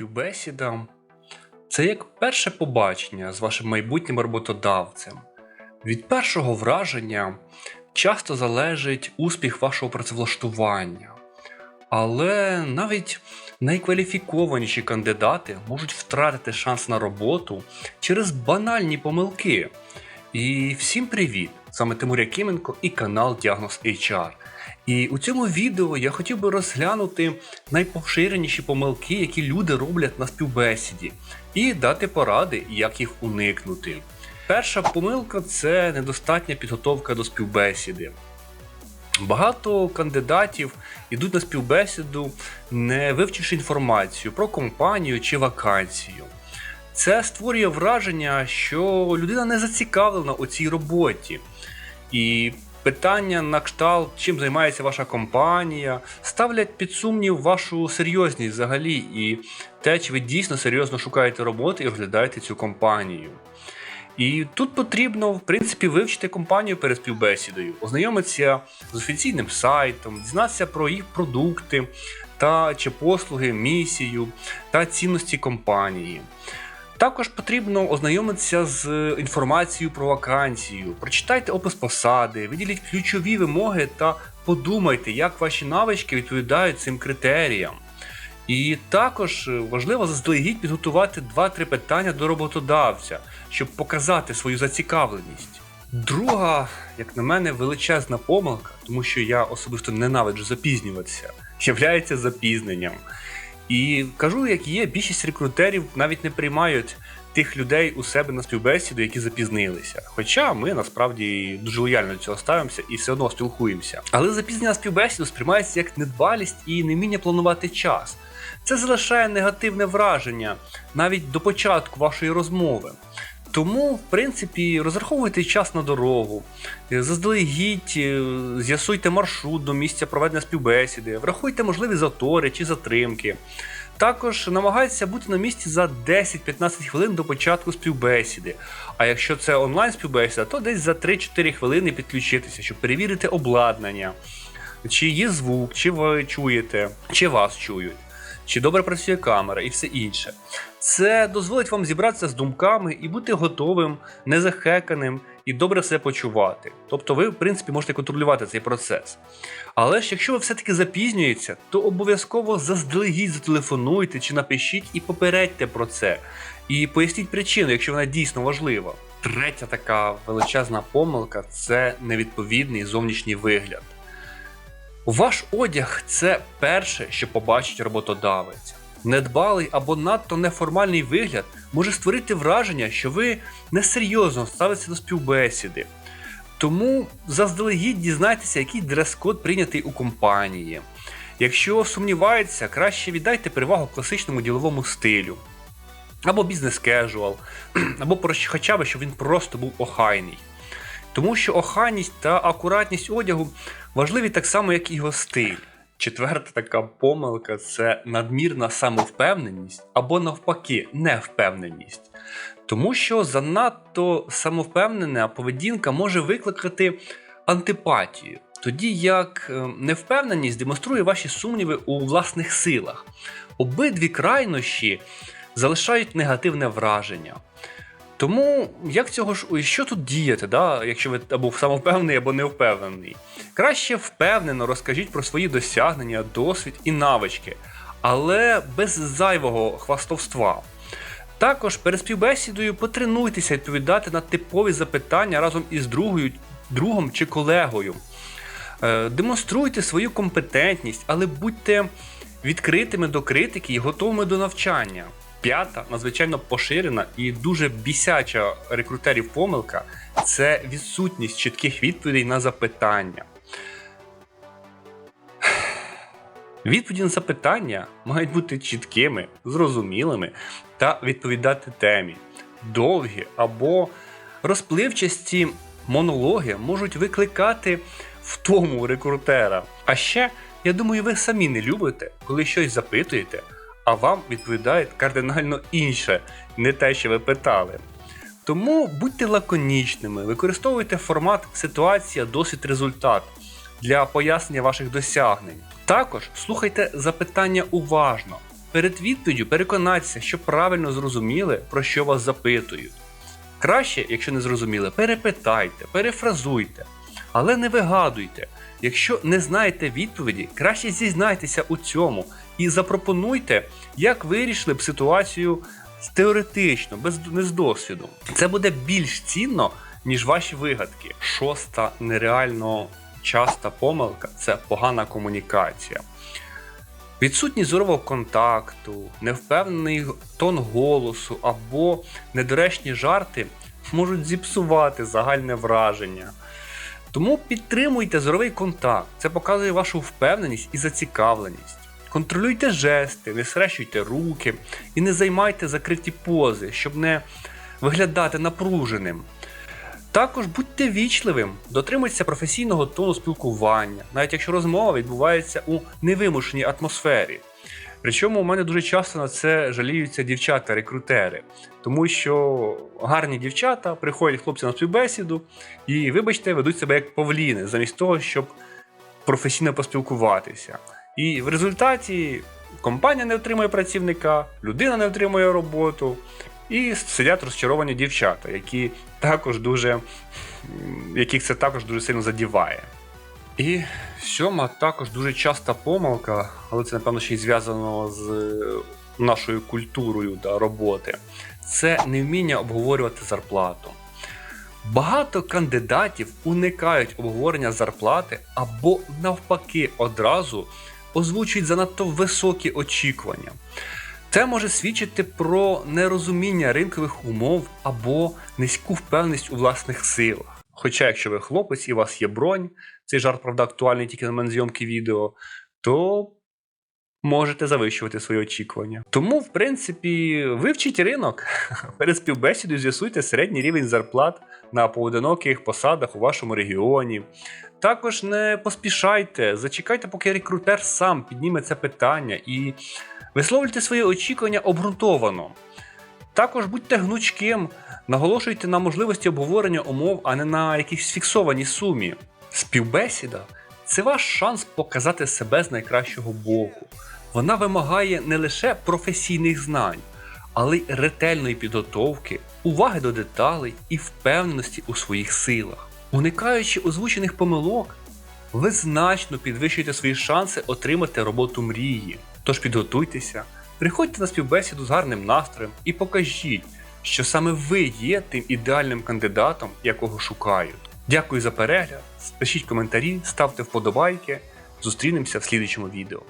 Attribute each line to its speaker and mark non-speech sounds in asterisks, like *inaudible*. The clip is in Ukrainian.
Speaker 1: Співбесіда це як перше побачення з вашим майбутнім роботодавцем. Від першого враження часто залежить успіх вашого працевлаштування. Але навіть найкваліфікованіші кандидати можуть втратити шанс на роботу через банальні помилки. І всім привіт! Саме Тимур Якименко і канал Діагноз HR. І у цьому відео я хотів би розглянути найпоширеніші помилки, які люди роблять на співбесіді, і дати поради, як їх уникнути. Перша помилка це недостатня підготовка до співбесіди. Багато кандидатів йдуть на співбесіду, не вивчивши інформацію про компанію чи вакансію. Це створює враження, що людина не зацікавлена у цій роботі. І питання на кшталт, чим займається ваша компанія, ставлять під сумнів вашу серйозність взагалі і те, чи ви дійсно серйозно шукаєте роботи і розглядаєте цю компанію. І тут потрібно, в принципі, вивчити компанію перед співбесідою, ознайомитися з офіційним сайтом, дізнатися про їх продукти та чи послуги, місію та цінності компанії. Також потрібно ознайомитися з інформацією про вакансію, прочитайте опис посади, виділіть ключові вимоги та подумайте, як ваші навички відповідають цим критеріям. І також важливо заздалегідь підготувати 2-3 питання до роботодавця, щоб показати свою зацікавленість. Друга, як на мене, величезна помилка, тому що я особисто ненавиджу запізнюватися, являється запізненням. І кажу, як є, більшість рекрутерів навіть не приймають тих людей у себе на співбесіду, які запізнилися. Хоча ми насправді дуже лояльно до цього ставимося і все одно спілкуємося. Але запізнення співбесіду сприймається як недбалість і неміння планувати час. Це залишає негативне враження навіть до початку вашої розмови. Тому, в принципі, розраховуйте час на дорогу, заздалегідь, е, з'ясуйте маршрут до місця проведення співбесіди, врахуйте можливі затори чи затримки. Також намагайтеся бути на місці за 10-15 хвилин до початку співбесіди. А якщо це онлайн співбесіда, то десь за 3-4 хвилини підключитися, щоб перевірити обладнання, чи є звук, чи ви чуєте, чи вас чують чи добре працює камера і все інше. Це дозволить вам зібратися з думками і бути готовим, незахеканим і добре себе почувати. Тобто ви, в принципі, можете контролювати цей процес. Але ж якщо ви все-таки запізнюєтеся, то обов'язково заздалегідь зателефонуйте чи напишіть і попередьте про це. І поясніть причину, якщо вона дійсно важлива. Третя така величезна помилка це невідповідний зовнішній вигляд. Ваш одяг це перше, що побачить роботодавець. Недбалий або надто неформальний вигляд може створити враження, що ви несерйозно ставитеся до співбесіди. Тому заздалегідь дізнайтеся, який дрес-код прийнятий у компанії. Якщо сумніваєтеся, краще віддайте перевагу класичному діловому стилю, або бізнес-кежуал, *clears throat* або хоча б, щоб він просто був охайний. Тому що охайність та акуратність одягу важливі так само, як і його стиль. Четверта така помилка це надмірна самовпевненість або навпаки невпевненість. Тому що занадто самовпевнена поведінка може викликати антипатію, тоді як е, невпевненість демонструє ваші сумніви у власних силах. Обидві крайнощі залишають негативне враження. Тому як цього ж що тут діяти, да? якщо ви або самовпевнений, або не впевнений? Краще впевнено розкажіть про свої досягнення, досвід і навички, але без зайвого хвастовства. Також перед співбесідою потренуйтеся відповідати на типові запитання разом із другою, другом чи колегою. Е, демонструйте свою компетентність, але будьте відкритими до критики і готовими до навчання. П'ята, надзвичайно поширена і дуже бісяча рекрутерів помилка це відсутність чітких відповідей на запитання. Відповіді на запитання мають бути чіткими, зрозумілими та відповідати темі. Довгі або розпливчасті монологи можуть викликати втому рекрутера. А ще, я думаю, ви самі не любите, коли щось запитуєте а вам відповідають кардинально інше, не те, що ви питали. Тому будьте лаконічними, використовуйте формат ситуація, досвід результат для пояснення ваших досягнень. Також слухайте запитання уважно, перед відповіддю переконайтеся, що правильно зрозуміли, про що вас запитують. Краще, якщо не зрозуміли, перепитайте, перефразуйте, але не вигадуйте. Якщо не знаєте відповіді, краще зізнайтеся у цьому і запропонуйте, як вирішили б ситуацію теоретично, без не з досвіду. Це буде більш цінно, ніж ваші вигадки. Шоста нереально часта помилка це погана комунікація. Відсутність зорового контакту, невпевнений тон голосу або недоречні жарти можуть зіпсувати загальне враження. Тому підтримуйте зоровий контакт, це показує вашу впевненість і зацікавленість. Контролюйте жести, не срещуйте руки і не займайте закриті пози, щоб не виглядати напруженим. Також будьте вічливим, дотримуйтеся професійного тону спілкування, навіть якщо розмова відбувається у невимушеній атмосфері. Причому у мене дуже часто на це жаліються дівчата-рекрутери, тому що гарні дівчата приходять хлопці на співбесіду і, вибачте, ведуть себе як павліни, замість того, щоб професійно поспілкуватися. І в результаті компанія не отримує працівника, людина не отримує роботу, і сидять розчаровані дівчата, які також дуже, яких це також дуже сильно задіває. І сьома також дуже часта помилка, але це, напевно, ще й зв'язано з е, нашою культурою да, роботи. Це невміння обговорювати зарплату. Багато кандидатів уникають обговорення зарплати або навпаки одразу озвучують занадто високі очікування. Це може свідчити про нерозуміння ринкових умов або низьку впевненість у власних силах. Хоча, якщо ви хлопець і у вас є бронь, цей жарт, правда, актуальний тільки на момент зйомки відео, то можете завищувати свої очікування. Тому, в принципі, вивчіть ринок. *laughs* Перед співбесідою з'ясуйте середній рівень зарплат на поодиноких посадах у вашому регіоні. Також не поспішайте, зачекайте, поки рекрутер сам підніме це питання і висловлюйте свої очікування обґрунтовано. Також будьте гнучким, наголошуйте на можливості обговорення умов, а не на якійсь фіксованій сумі. Співбесіда це ваш шанс показати себе з найкращого боку. Вона вимагає не лише професійних знань, але й ретельної підготовки, уваги до деталей і впевненості у своїх силах. Уникаючи озвучених помилок, ви значно підвищуєте свої шанси отримати роботу мрії. Тож підготуйтеся, приходьте на співбесіду з гарним настроєм і покажіть, що саме ви є тим ідеальним кандидатом, якого шукають. Дякую за перегляд, пишіть коментарі, ставте вподобайки. Зустрінемося в слідчому відео.